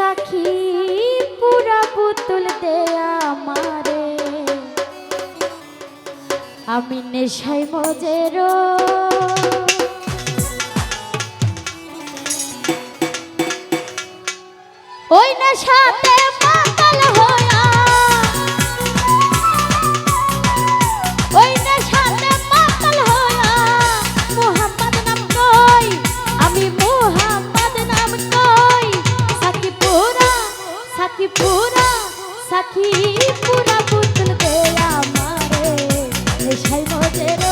সাখী পুরা পুতুল দে আমারে। আমি নেশাই মজেরো ওই নেশাতে কি পুরা পুতুল গেলাম রে নেশাই মজে রে